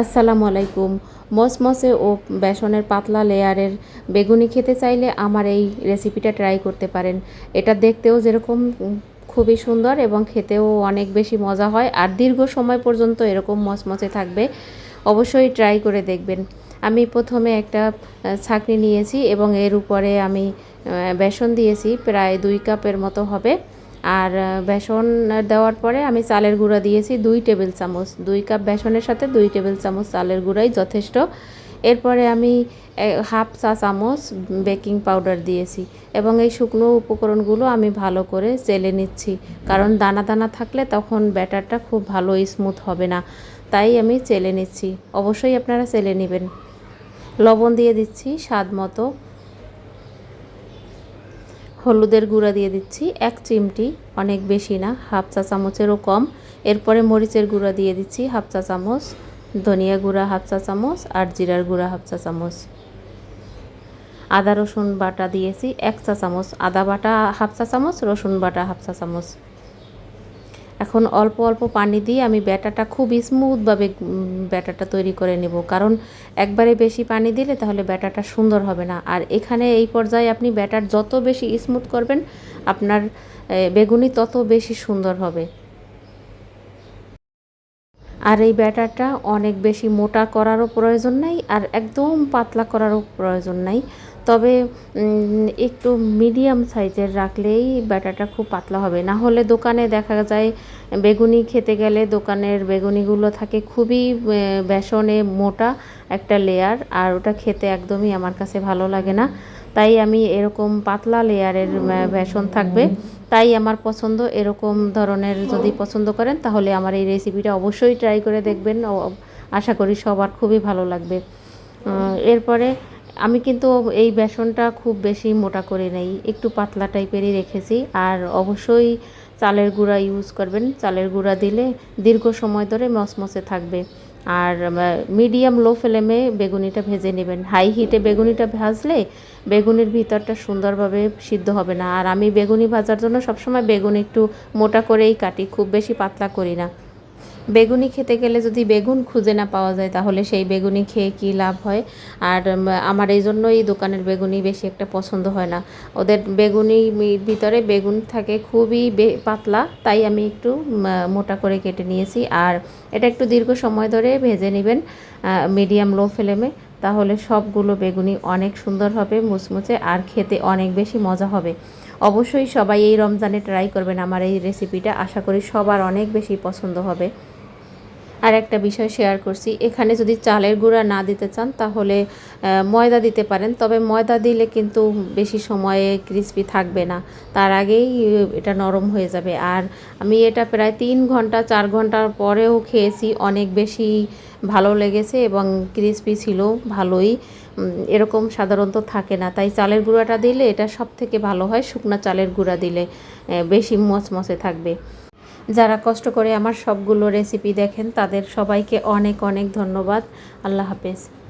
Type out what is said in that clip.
আসসালামু আলাইকুম। মসমসে ও বেসনের পাতলা লেয়ারের বেগুনি খেতে চাইলে আমার এই রেসিপিটা ট্রাই করতে পারেন। এটা দেখতেও যেরকম খুবই সুন্দর এবং খেতেও অনেক বেশি মজা হয় আর দীর্ঘ সময় পর্যন্ত এরকম মসমসে থাকবে, অবশ্যই ট্রাই করে দেখবেন। আমি প্রথমে একটা ছাঁকনি নিয়েছি এবং এর উপরে আমি বেসন দিয়েছি, প্রায় দুই কাপের মতো হবে। আর বেসন দেওয়ার পরে আমি চালের গুঁড়া দিয়েছি দুই টেবিল চামচ। দুই কাপ বেসনের সাথে দুই টেবিল চামচ চালের গুঁড়াই যথেষ্ট। এরপরে আমি হাফ চা চামচ বেকিং পাউডার দিয়েছি এবং এই শুকনো উপকরণগুলো আমি ভালো করে চেলে নিচ্ছি। কারণ দানা দানা থাকলে তখন ব্যাটারটা খুব ভালো স্মুথ হবে না, তাই আমি চেলে নিচ্ছি। অবশ্যই আপনারা চেলে নেবেন। লবণ দিয়ে দিচ্ছি স্বাদ মতো। হলুদের গুঁড়া দিয়ে দিচ্ছি। এক চিমটি, অনেক বেশি না, হাফ চা চামচেরও কম। এরপরে মরিচের গুঁড়া দিয়ে দিচ্ছি হাফ চা চামচ, ধনিয়া গুঁড়া হাফ চা চামচ আর জিরার গুঁড়া হাফ চা চামচ। আদা রসুন বাটা দিয়েছি, এক চা চামচ, আদা বাটা হাফ চা চামচ, রসুন বাটা হাফ চা চামচ। এখন অল্প অল্প পানি দিয়ে আমি ব্যাটাটা খুব স্মুথভাবে ব্যাটাটা তৈরি করে নেব। কারণ একবারে বেশি পানি দিলে তাহলে ব্যাটাটা সুন্দর হবে না। আর এখানে এই পর্যায়ে আপনি ব্যাটার যত বেশি স্মুথ করবেন, আপনার বেগুনি তত বেশি সুন্দর হবে। আর এই ব্যাটারটা অনেক বেশি মোটা করারও প্রয়োজন নাই আর একদম পাতলা করারও প্রয়োজন নাই। তবে একটু মিডিয়াম সাইজের রাখলেই ব্যাটারটা খুব পাতলা হবে। না হলে দোকানে দেখা যায়, বেগুনি খেতে গেলে দোকানের বেগুনিগুলো থাকে খুবই বেসনে মোটা একটা লেয়ার আর ওটা খেতে একদমই আমার কাছে ভালো লাগে না। তাই আমি এরকম পাতলা লেয়ারের বেসন থাকবে। তাই আমার পছন্দ এরকম ধরনের যদি পছন্দ করেন তাহলে আমার এই রেসিপিটা অবশ্যই ট্রাই করে দেখবেন। আশা করি সবার খুবই ভালো লাগবে। এরপরে আমি কিন্তু এই বেসনটা খুব বেশি মোটা করে নেই একটু পাতলা টাইপেরই রেখেছি। আর অবশ্যই চালের গুঁড়া ইউজ করবেন। চালের গুঁড়া দিলে দীর্ঘ সময় ধরে মসমসে থাকবে। আর মিডিয়াম লো ফ্লেমে বেগুনিটা ভেজে নেবেন। হাই হিটে বেগুনিটা ভাজলে বেগুনির ভিতরটা সুন্দরভাবে সিদ্ধ হবে না। আর আমি বেগুনি ভাজার জন্য সবসময় বেগুন একটু মোটা করেই কাটি, খুব বেশি পাতলা করি না। বেগুনি খেতে গেলে যদি বেগুন খুঁজে না পাওয়া যায়, তাহলে সেই বেগুনি খেয়ে কি লাভ হয়? আর আমার এই জন্য এই দোকানের বেগুনি বেশি একটা পছন্দ হয় না। ওদের বেগুনি ভিতরে বেগুন থাকে খুবই পাতলা, তাই আমি একটু মোটা করে কেটে নিয়েছি। আর এটা একটু দীর্ঘ সময় ধরে ভেজে নেবেন মিডিয়াম লো ফ্লেমে। তাহলে সবগুলো বেগুনি অনেক সুন্দর হবে, মুচমুচে আর খেতে অনেক বেশি মজা হবে। অবশ্যই সবাই এই রমজানে ট্রাই করবেন, আমার এই রেসিপিটা আশা করি সবার অনেক বেশি পছন্দ হবে। আর একটা বিষয় শেয়ার করছি। এখানে যদি চালের গুঁড়া না দিতে চান, তাহলে ময়দা দিতে পারেন। তবে ময়দা দিলে কিন্তু বেশি সময়ে ক্রিস্পি থাকবে না। তার আগেই এটা নরম হয়ে যাবে। আর আমি এটা প্রায় তিন ঘণ্টা, চার ঘণ্টার পরেও খেয়েছি। অনেক বেশি ভালো লেগেছে এবং ক্রিস্পি ছিল, ভালোই। এরকম সাধারণত থাকে না। তাই চালের গুঁড়াটা দিলে এটা সব থেকে ভালো হয়। শুকনা চালের গুঁড়া দিলে বেশি মচমচে থাকবে। যারা কষ্ট করে আমার সবগুলো রেসিপি দেখেন তাদের সবাইকে অনেক অনেক ধন্যবাদ। আল্লাহ হাফেজ।